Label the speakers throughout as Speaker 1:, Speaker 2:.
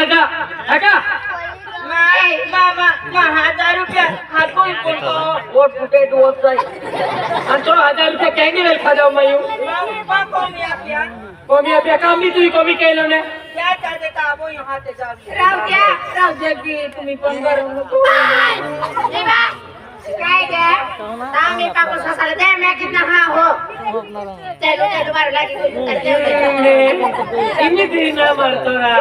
Speaker 1: કાકા કાકા. નહીં બાબા માં
Speaker 2: હજાર રૂપિયા. હાથો પૂરતો ઓટ ફૂટે તો ઓટ જાય અને તો હજાર રૂપિયા કઈ
Speaker 1: નહીં લખા જાવ
Speaker 2: મયું કોમી આપ્યા. કોમી આપ્યા. કામની તું કોમી
Speaker 1: કહી લો ને. ક્યાં ચાલે તા આવો.
Speaker 3: યો હાથે જાવ રાવ ક્યાં રાવ જગી તુમી પંદર काय गे तांगे का को ससर दे मैं कितना हाँ हो चलो चलो मार लागी
Speaker 2: इन्नी दिन ना मरतो ना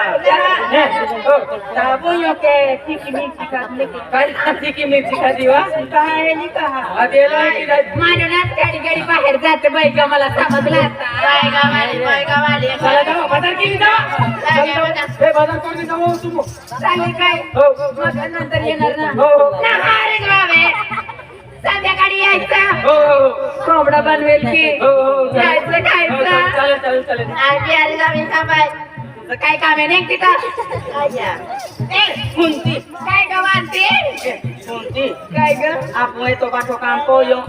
Speaker 1: ताबो यो के टिकनी सिखाने की
Speaker 2: काल खाती की मिर्ची का दीवा
Speaker 1: कहाँ है नहीं कहा
Speaker 2: अदेला की रात
Speaker 3: मानो ना गाड़ी गाड़ी बाहर जाते भाई का मला समजला बाय गावाली बाय गावाली
Speaker 2: चला जाओ बदर की दा ए बदर कर दे जाओ तुम
Speaker 3: चालेल काय
Speaker 2: हो
Speaker 3: मग नंतर येणार ना
Speaker 2: हो ना
Speaker 3: हारे गावे संध्याकाळी यायचं.
Speaker 2: हो हो
Speaker 3: कोंबडा बनवेल की
Speaker 2: हो हो
Speaker 3: खायचं खायचं.
Speaker 2: चालेल चालेल चालेल.
Speaker 3: आजी आली जावी थांबाय तुझं काय काम आहे? नाही तिथं. आज्या. ए,
Speaker 1: सुनती
Speaker 3: काय ग मानते काय ग?
Speaker 1: आप मैं तो बाटो काम कोयो.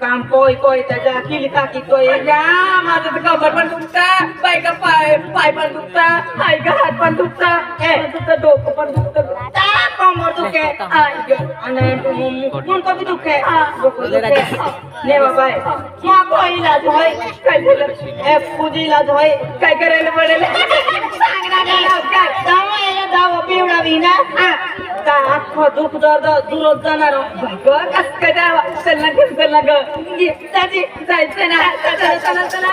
Speaker 1: काम कोई कोई त्याच्या किली काकी कोई.
Speaker 3: अगं, माझं तर कमर पण दुखता. बाय का पाय पाय पण दुखता. हाय का हात पण दुखता.
Speaker 1: ए.
Speaker 3: तुझं डोकं पण दुखतं.
Speaker 1: कमर दुखे मुन को भी दुखे
Speaker 3: हा.
Speaker 1: ने बाबा क्या कोई इलाज होय
Speaker 3: काय झालं
Speaker 1: ए पूजी इलाज होय
Speaker 3: काय करायला पडेल सांग ना लवकर.
Speaker 1: दावा याला दावा पिवळा विना का अख्खं दुख दर्द दूरच जाणार
Speaker 3: ग कस काय द्यावा चल ना चल ना ग जायचं ना चला चला चला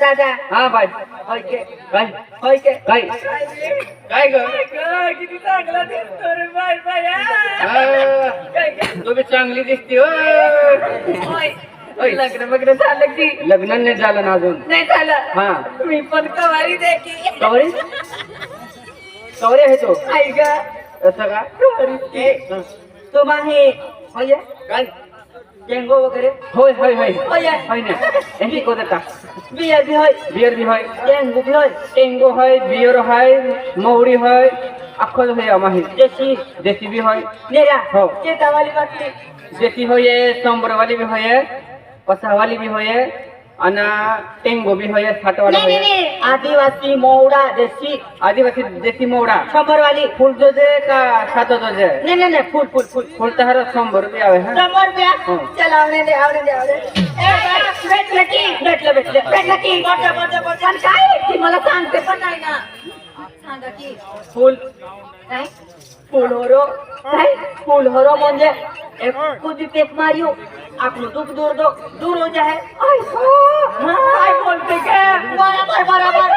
Speaker 1: दादा
Speaker 2: हा बाय.
Speaker 1: होय के
Speaker 2: काय
Speaker 1: होय के.
Speaker 2: काय काय ग?
Speaker 3: किती चांगला दिसतो रे बाई बाया.
Speaker 2: आ, तुम्ही चांगली दिसते हो.
Speaker 3: होय.
Speaker 2: होय.
Speaker 3: लग्न बग्न झालं की?
Speaker 2: लग्न नाही झालं ना अजून.
Speaker 3: नाही झालं?
Speaker 2: हा.
Speaker 3: मी पण कवारी दे की.
Speaker 2: कवरे? कवरे आहे तो.
Speaker 3: आई ग.
Speaker 2: असं का?
Speaker 1: तुम आहे. होय
Speaker 2: काय?
Speaker 1: डेंगू वगैरे
Speaker 2: होय होय होय
Speaker 1: होय
Speaker 2: होय ना यांची कोण का
Speaker 1: बियर भी होय
Speaker 2: बियर बी होय
Speaker 1: डेंगू भी होय
Speaker 2: टेंगो है बियर है मौरी है अखल है अमाही
Speaker 1: देशी
Speaker 2: देसी भी है
Speaker 1: नेरा
Speaker 2: हो.
Speaker 1: चेता वाली बाटली
Speaker 2: देसी हो ये सांबर वाली भी है पसा અને ટેંગ ગોબી હોય છાટવાળા હોય આદિવાસી મોવડા દેશી
Speaker 1: આદિવાસી દેશી
Speaker 2: મોવડા
Speaker 1: સમર વાલી ફૂલ જો
Speaker 2: જે કા સાતો
Speaker 1: જો જે
Speaker 2: ને ને ને ફૂલ ફૂલ ફૂલ ફૂલ
Speaker 1: તો હર સમર રૂપિયા આવે હા
Speaker 2: સમર રૂપિયા ચાલ આવને દે આવને
Speaker 1: દે આવને
Speaker 2: બેટ
Speaker 1: લકી બેટ લે બેટ લે બેટ લકી બોટે બોટે બોટે કાઈ મને સાંગતે પણ નહીં ના સાંગા કી
Speaker 3: ફૂલ નહીં પુલહરો સાહેબ પુલહરો મોંજે. એક કુદી પેટ માર્યું. આપનું
Speaker 1: દુઃખ
Speaker 3: દૂર
Speaker 1: દો દૂર હો જાય આય બોલતે કે બરાબર બરાબર.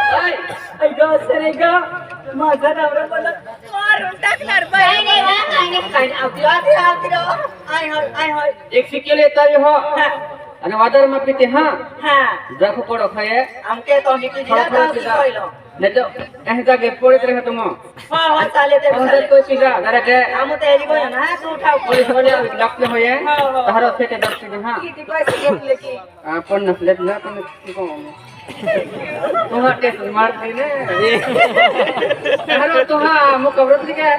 Speaker 1: આય ગા સરે ગા. માથા નવરા બોલા. મારું
Speaker 3: ટકલર ભાઈ. ને ના કાઈ
Speaker 1: કાઈ આવતી
Speaker 3: આવતી આવતી આય હોય આય હોય એક સિક્કે લેતા હો. અને
Speaker 1: વાદરમાં પીતે હા. હા. જખ પડો ખાય. આમ કે તો નીકળી જાય તો
Speaker 2: ખાઈ લો. लेता भी हो आणि वादर में पीते हाँ
Speaker 1: हा
Speaker 2: देखो पड़ो खाए
Speaker 1: आमके तो निकली
Speaker 2: थोड़ा
Speaker 1: दिला
Speaker 2: थोड़ा
Speaker 1: तो
Speaker 2: पीजा
Speaker 1: पहिलो
Speaker 2: नहीं तो ऐसे जाके पड़े रहे तुम
Speaker 1: हा हा चाले ते
Speaker 2: अंदर कोई पीजा जरा के
Speaker 1: आमू तयारी कोण ना तू उठाव
Speaker 2: पुलिस वाले लागते हो ये
Speaker 1: हो, हो.
Speaker 2: तहरो फेटे दस के हाँ
Speaker 1: किती पैसे घेतले की
Speaker 2: आपण नसले ना पण तुम्हा टेस्ट मार दे ने तहरो तुहा मुकबरत लिखे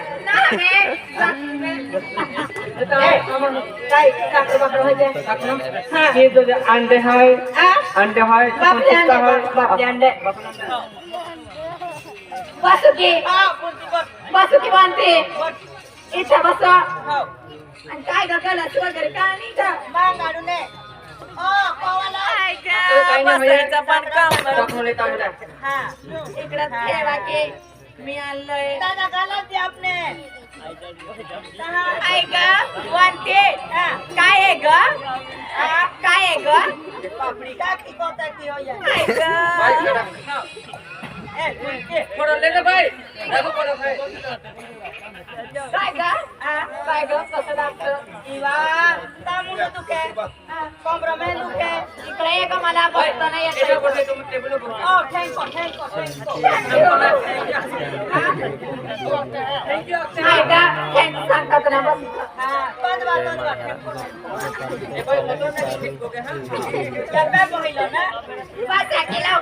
Speaker 1: काय काकडं बाकडं व्हायचे
Speaker 2: ये जो अंडे है
Speaker 1: हा?
Speaker 2: अंडे है
Speaker 1: बापले अंडे बापले अंडे
Speaker 3: वासुकी. वासुकी बांधते. इथं बस. आणि काय ग गलत वगैरे काय नाही का
Speaker 2: काही नाही
Speaker 3: बसायचं पण काम नाही.
Speaker 2: दाखवले तांडा
Speaker 3: इकडं ठेवा की मी आणलंय. काय ग वानते काय आहे ग? हा, काय ग? काय
Speaker 2: ફોટો લેને ભાઈ. રાખો ફોટો
Speaker 3: ભાઈ. કાયગા હા કાયગા પસંદ આપતો
Speaker 1: ઈવા તામુ નું દુખે કોમ્પ્રમે
Speaker 3: દુખે. ઇકડે એક મને ભક્ત નહીં એટલે
Speaker 2: ફોટો તો ટેબલ ઉપર ઓ
Speaker 1: thank you thank you thank
Speaker 3: you thank you કાયગા thank you
Speaker 1: સંકત ના બસ
Speaker 2: હા બંધ વાત બંધ વાત એ ભાઈ મતો
Speaker 1: ને ઠીક કોકે
Speaker 3: હા. ચાલ બે
Speaker 1: બોલી લો ને પાછા
Speaker 3: કેલા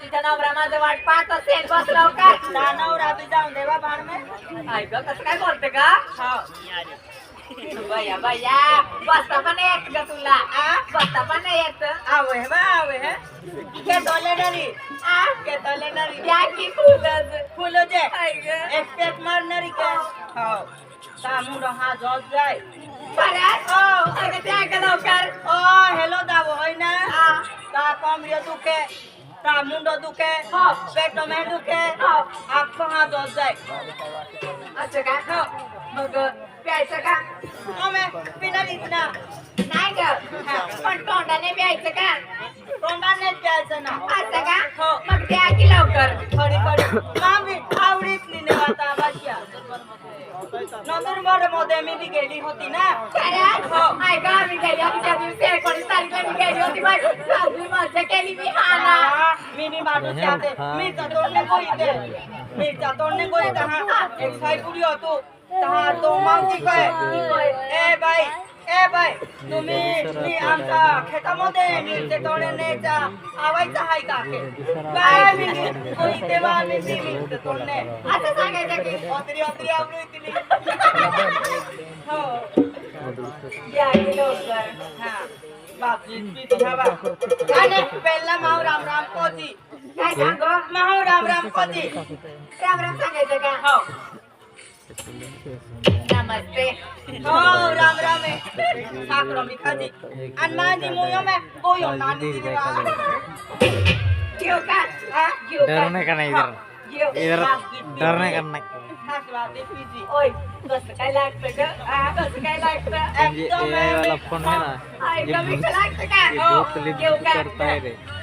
Speaker 3: तुझ्या नवरा माझं वाट पाहत असेल बस लवकर।
Speaker 1: नवरा बी जाऊन देवा बाण में।
Speaker 3: आई ग कसं काय बोलते का? बया बया बसता पण येत ग तुला. बसता पण येत
Speaker 1: आवय बा आवय घेतोले नरी घेतोले नरी
Speaker 3: द्या की फुलं
Speaker 1: फुलं जे एक पेट मारणारी का हो. सामुरं हा जॉब जाय.
Speaker 3: परत? अगं ते ऐका लवकर.
Speaker 1: ओ हेलो दावो होय ना. ता कमरे दुखे ता मुंडो दुखे
Speaker 3: हो.
Speaker 1: पेट में दुखे
Speaker 3: हो.
Speaker 1: आखो हा जॉब जाय.
Speaker 3: असं का? हो. मग प्यायचं का?
Speaker 1: ओमे पिनलीत ना.
Speaker 3: नाही ग. पण तोंडाने प्यायचं का?
Speaker 1: तोंडाने प्यायचं ना.
Speaker 3: असं का?
Speaker 1: हो.
Speaker 3: मग द्या की लवकर.
Speaker 1: खडी खडी नंदुरबार मध्ये मी बी गेली होती ना
Speaker 3: खरंच? ऐका आम्ही गेली होती त्या दिवशी एकोणीस तारखेला मी गेली होती बाई साजरी मजा केली मी हा ना
Speaker 1: हाँ, मिनी माटो चाहते मी तोड़ने को इथे मी तोड़ने को इथे हाँ एक साई पूरी हो तू तहा तो मावची काय ए बाई ए बाई तुम्ही मी आमच्या खेतामध्ये मिरचे तोडणे जा आवायचं का काय मी तो इथे बा मी मिरचे तोडणे.
Speaker 3: असं सांगायचं की
Speaker 1: अतरी अतरी आवडू इथली हो.
Speaker 3: द्या की लवकर.
Speaker 1: हा. बापजी तुझ्या बा आणि पहिला माव राम राम पोती.
Speaker 3: काय सांगू?
Speaker 1: माव राम राम पोती.
Speaker 3: राम राम सांगायचं का?
Speaker 1: हो. નમસ્તે ઓમ રામ
Speaker 3: રામ સાકરો
Speaker 1: મીખાજી
Speaker 3: હનુમાનજી મુયો
Speaker 4: डरने का नहीं इधर। इधर डरने का नहीं।
Speaker 3: ओए बस काय लागतं ग
Speaker 4: वाला फ़ोन है ना ये कमी
Speaker 3: लागतं का। हो
Speaker 4: क्यों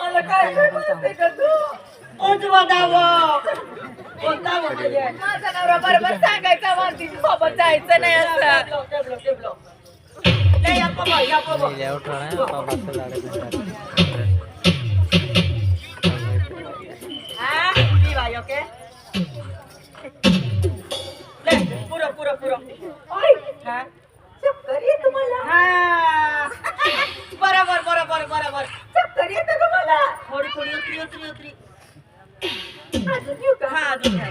Speaker 1: मला काय बोलते का तू उजवा दावा कोणता
Speaker 3: माझा नवरा बरोबर सांगायचा सोबत जायचं नाही असं
Speaker 4: हैं.
Speaker 1: हाँ पूरा पूरा पूरा बराबर बराबर बराबर.
Speaker 3: चक्कर येतं ग मला?
Speaker 1: थोड़ी थोड़ी उतरी उतरी उतरी.
Speaker 3: अजून येऊ का?
Speaker 1: हाँ अजून है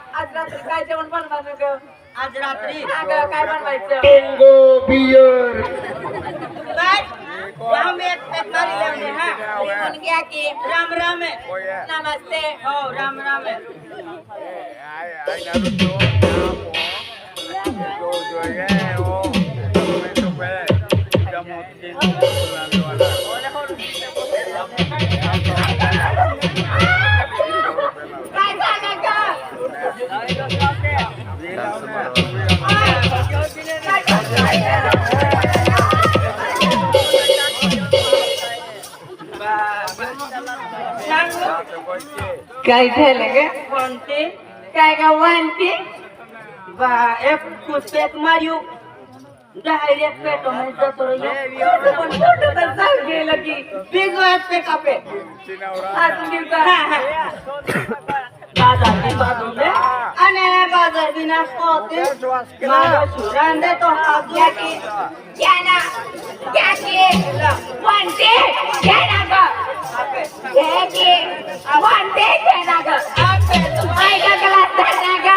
Speaker 3: आज रात्री काय जेवण बनवायचं ग
Speaker 1: आज रात्री
Speaker 3: काय बनवायचं
Speaker 5: टोंगो बियर
Speaker 1: राम राम
Speaker 3: नमस्ते
Speaker 1: राम राम
Speaker 3: जो जो है काय झालं
Speaker 6: ग
Speaker 1: म्हणते
Speaker 6: काय का म्हणते
Speaker 1: बा एक पुस्तक मारू डायरेक्ट पेटो म्हणजे जातो रे ह्यो.
Speaker 6: पण फ़ोटो तर चाल गेलं की
Speaker 1: बिग वेळेस पे कापे।
Speaker 6: अजून देऊ का।
Speaker 1: बाज़ार बी बांधून दे आणि बाज़ार बी नाचतो होते माझा सुरान देतो हा
Speaker 6: घ्या की? घ्या ना? घ्या की? म्हणते घ्या ना ग घ्या की? म्हणते घ्या ना ಯಾಕೆ ಅವಂತೆ ಕೇನಾಗ ಆಯ್ಕಾಗಲ್ಲ ತನ್ನಾಗ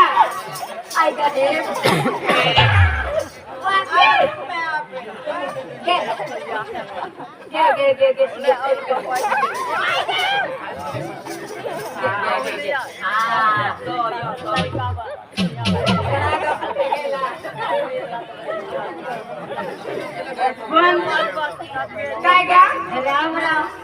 Speaker 6: ಆಯ್ಕಾದೆ काय का राम राम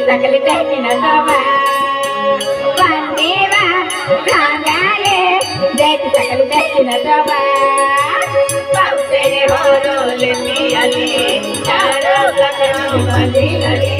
Speaker 6: సకలి తగిన వందేవా రాగాలే జయతి సకలి తగిన సభా అదే అదే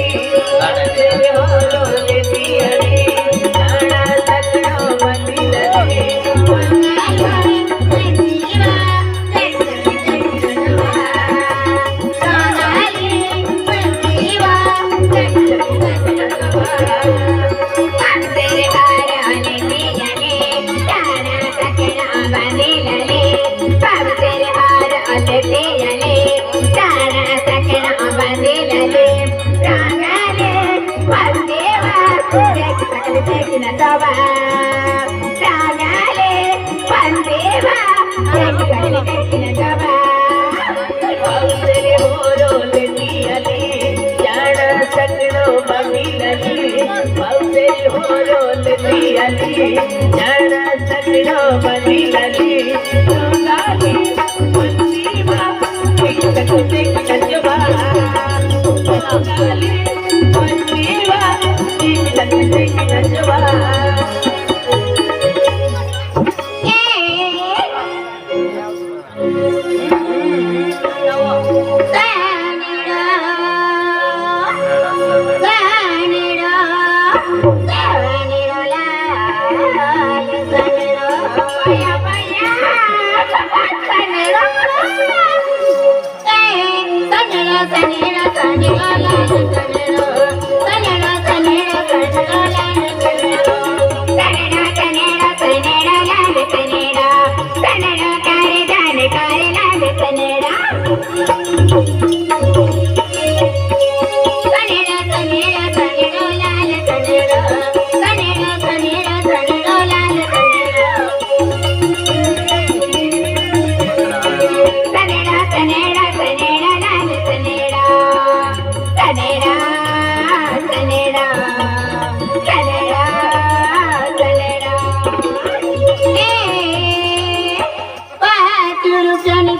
Speaker 6: पियाले जाण सकणो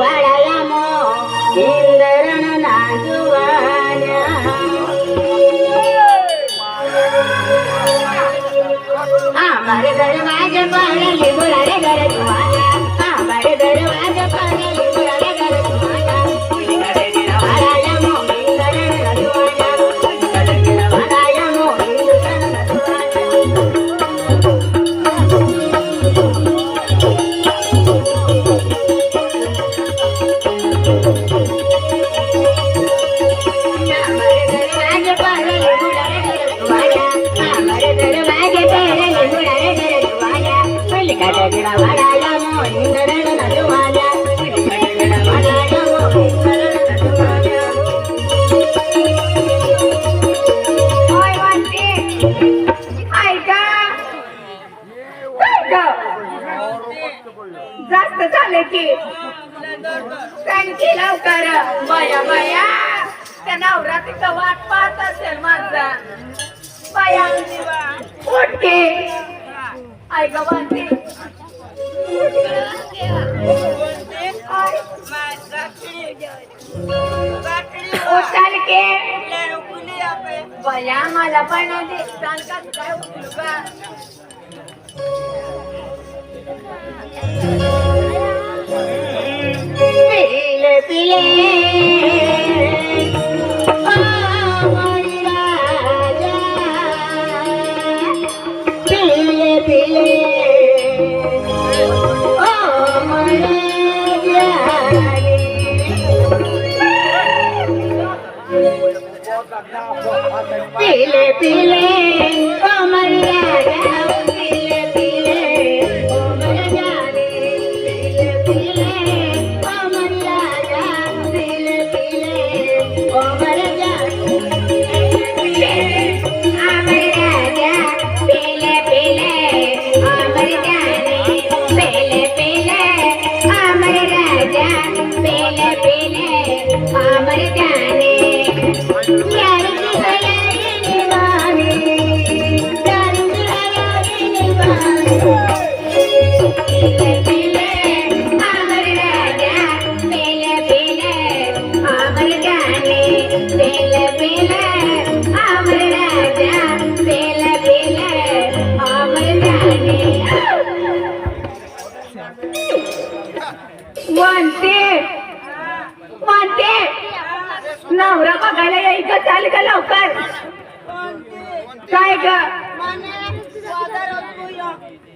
Speaker 6: વાળાયામો ઇન્દ્રણ ના જુવાના. અમારે ઘરમાં જ પણ લીંબુ લારે ઘરે જુવાના फक्त वाट पाहत असेल माझा बाया पोटके आई ग बांधे बया मला पण दिसताल का काय पिले पिले पीले पीले कमरिया पीले താമരത്തിൽ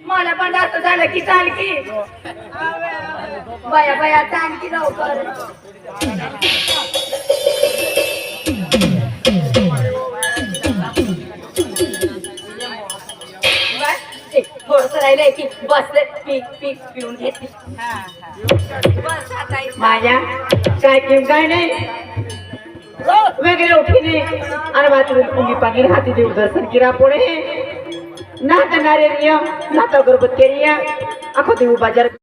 Speaker 6: मला पण असं झालं की चाल की. बया बया चाल की लवकर. थोडस राहिलंय की बसले पीक पीक पिऊन घेते. माझ्या काय किंमत काय नाही वेगळे उठीने आणि मात्र पुंगी पाणी हाती देऊ दर्शन किरा पुढे नात नारे नियम नाता गर्भ केरिया आखो देऊ बाजार